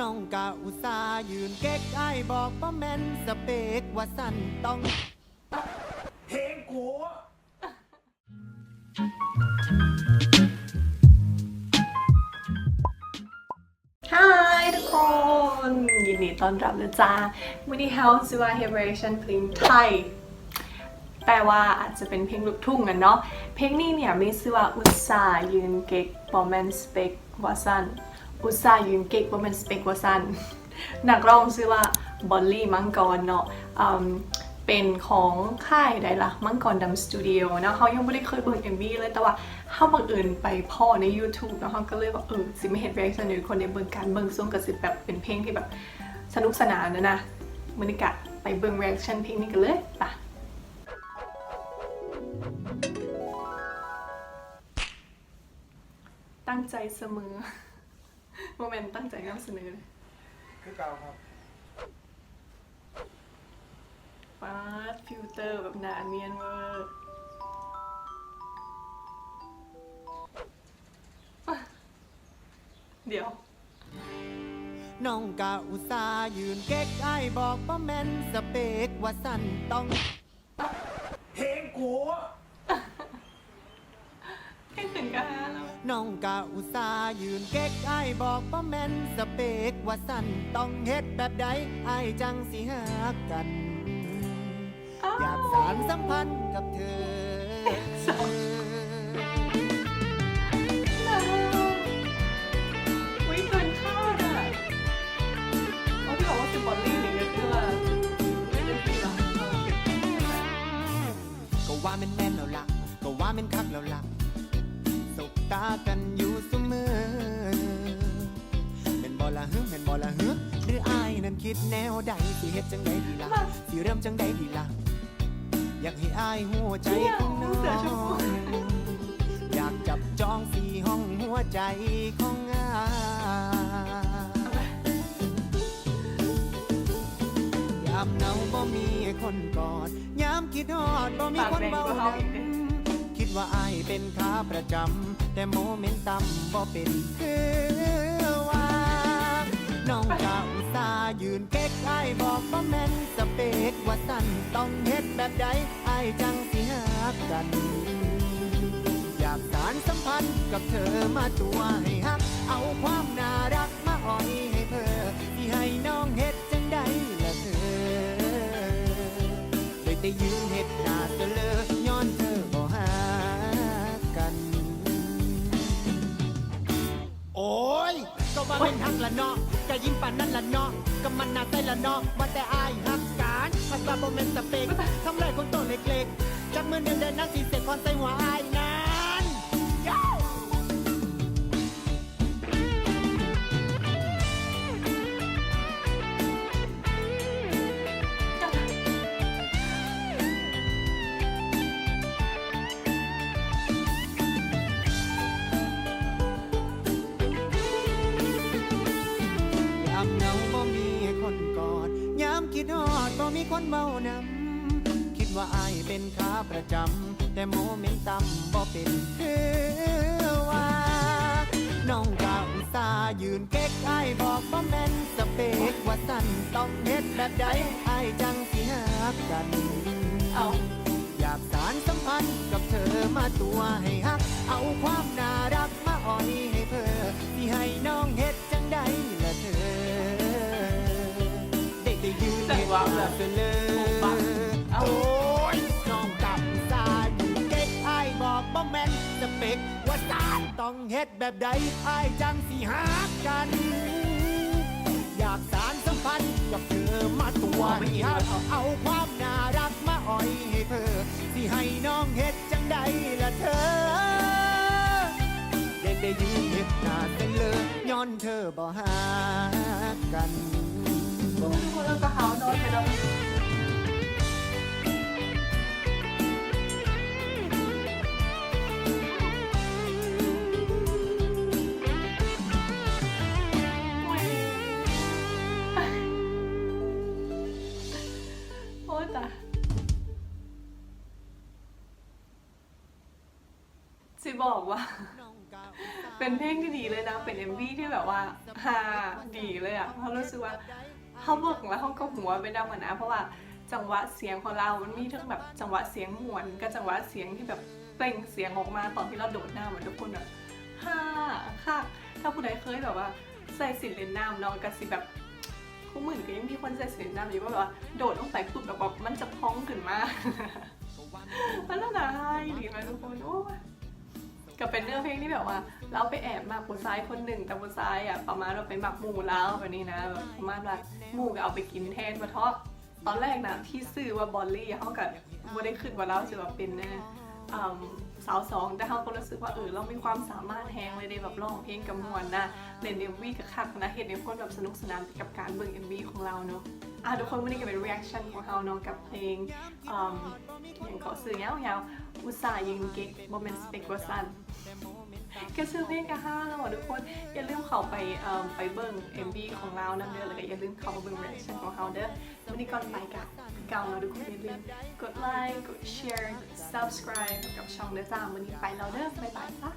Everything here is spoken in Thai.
น้องกะอุตส่าห์ยืนเก๊กไอ้ายบอกว่าแม่นสเปกว่าสั่นต้อง เพลงกูฮายทุกคน ยินดีต้อนรับนะจ๊ะวันนี้เฮาจะว่า h e v e r a t i o n เพลงไทย แปลว่าอาจจะเป็นเพลงลูกทุ่งกันเนาะเพลงนี้เนี่ยมีชื่อว่าอุตสาห์ยืนเก๊กบอมแมนสเปกวาซัน อุตสาห์ยืนเก๊กบอมแมนสเปกวาซันนักร้องชื่อว่าบอลลี่มังกรเนาะเป็นของค่ายใดละมังกรดัมสตูดิโอเนาะเขายังไม่ได้เคยเบิ่ง MV เลยแต่ว่าเข้าบังเอิญไปพ่อใน YouTube แล้วเขาก็เลยว่าเออสิไม่เห็น reaction หรือคนในเบิ่งการเบิ่งซุ่มกับสิแบบเป็นเพลงที่แบบสนุกสนานนะนะบรรยากาศไปเบิ่ง reaction เพลงนี้กันเลยปะตั้งใจเสมอ โมเมนต์ตั้งใจนำเสนอเลยคือเก่าครับฟาดฟิลเตอร์แบบหนาเนียนเวอร์อะเดี๋ยว น้องกะอุตส่าห์ยืนเก๊กไอ้ายบอกว่าแม่นสเปกว่าสั่นต้อง เพลงกู ให้ถึงกันแล้ว น้องกะอุตส่าห์ยืนเก๊กไอ้ายบอกว่าแม่นสเปกว่าสั่นต้องเฮ็ดแบบใดไอ้ายจังสิหากัน อยากสารสัมพันธ์กับเธอ คิดแนวใดสิเฮ็ดจังใดดีล่ะสิเริ่มจังใดดีล่ะอยากให้อายหัวใจของน้องอยากจับจองสีห้องหัวใจของอายามเหงาบ่มีคนกอดยามคิดฮอดบ่มีคนเบาหนังคิดว่าอายเป็นขาประจำแต่โมเมนต์ต่ำบ่เป็นคือว่าน้องกาอุตส่าห์ ยืนเก๊กไอ้ายบอกว่าแม่นสเปกว่าสั่นต้องเฮ็ดแบบใดไอ้ายจังสิหากัน อยากสารสัมพันธ์กับเธอมาตัวให้ฮัก เอาความน่ารักมาอ่อยให้เธอที่ให้น้องเฮ็ดจังใดละเธอเลยแต่ยืนเฮ็ดหน้าเสลอย้อนเธอบ่หากัน โอ้ยก็ว่าเป็นฮักละเนาะ ก็ยิ้มปานนั่นละเนาะก็มันน่าใจละเนาะว่าแต่อายฮักการภาษาบ่แม่นสเปกทำไรคนตัวเล็กๆจับมือเดินเดินนั่งสีเสกคอนใส่หัวอาย บ่มีคนเมานำคิดว่าอายเป็นขาประจำแต่โมเมนต์ต่ำบ่เป็นคือว่าน้องกาอุตส่ายืนเก๊กอายบอกว่าแม่นสเปกว่าสั่นต้องเฮ็ดแบบใดอายจังสิหากัน เอาอยากสารสัมพันธ์กับเธอมาตัวให้ฮัก เอาความน่ารักมาอ่อยให้เธอที่ให้น้องเฮ็ดจังใดละเธอ นจังหวะแบบเธอเลยปังเอโอ้ยน้องกับสาอยู่เก๊กไอ้ายบอกบ่แม่นสเปกว่าสารต้องเฮ็ดแบบใดไอ้ายจังสิหากัน อยากสารสัมพันธ์กับเธอมาตัวให้ฮักเอาความน่ารักมาอ่อยให้เธอที่ให้น้องเฮ็ดจังใดละเธอได้ได้ยืนเฮ็ดหน้าเป็นเลยย้อนเธอบ่หากัน ทุกคนล้วก็เฮาโน้ตไปแล้วโอ้ยโอ้ยตายสิบอกว่า เป็นเพลงที่ดีเลยนะ เป็น MV ที่แบบว่าฮาดีเลยอะเพราะรู้สึกว่า เขาเบิกแล้วเขาก็หัวไปดังเหมือนนะ เพราะว่าจังหวะเสียงของเรา มันมีทั้งแบบจังหวะเสียงหมวนกับจังหวะเสียงที่แบบเปล่งเสียงออกมาตอนที่เราโดดหน้ำเหมือนทุกคนอะฮาค่ะ ถ้าผู้ใดเคยแบบว่าใส่สินเลนน้ำเนาะกับสิแบบคู่หมื่นก็ยังมีคนใส่สินเลนน้ำอยู่ว่าแบบว่าโดดลงไปปุ๊บแบบมันจะพองขึ้นมามันน่ารักดีไหมทุกคนโอ้ ก็เป็นเนื้อเพลงที่แบบว่า เราไปแอบมาบนซ้ายคนหนึ่งแต่บนซ้ายอะประมาณเราไปหมักหมูแล้วแบบนี้นะแบบประมาณว่าหมูก็เอาไปกินแทนมาทอดตอนแรกนะที่ซื้อว่าบอลลี่เขากับไม่ได้ขึ้นว่าเราจะแบบเป็นนะ สาวสองแต่เขาก็รู้สึกว่าเออเรามีความสามารถแฮงเลยในแบบร้องเพลงกับมวลนะเล่นเอ็มวีกับคักนะเห็นในคนแบบสนุกสนานกับการเบิ่งเอ็มวีของเราเนาะอะทุกคนวันนี้ก็เป็น reaction ของเราเนาะกับเพลงอย่างเกาะสื่อยาวๆอุตส่าห์ยิงเก๊กโมเมนต์สเปกวสัน ก็ชื่อเพลงกะห้าแล้วอะทุกคน อย่าลืมเข้าไปไปเบิ้ง MV ของเรานะเด้อแล้วก็อย่าลืมเข้ามาเบิ้ง reaction ของเราเด้อวันนี้ก่อนไปกันเก่าแล้วทุกคนอย่าลืมกดไลค์กดแชร์ subscribe กับช่องเด้อจ้าวันนี้ไปแล้วเด้อบ๊ายบายจ้า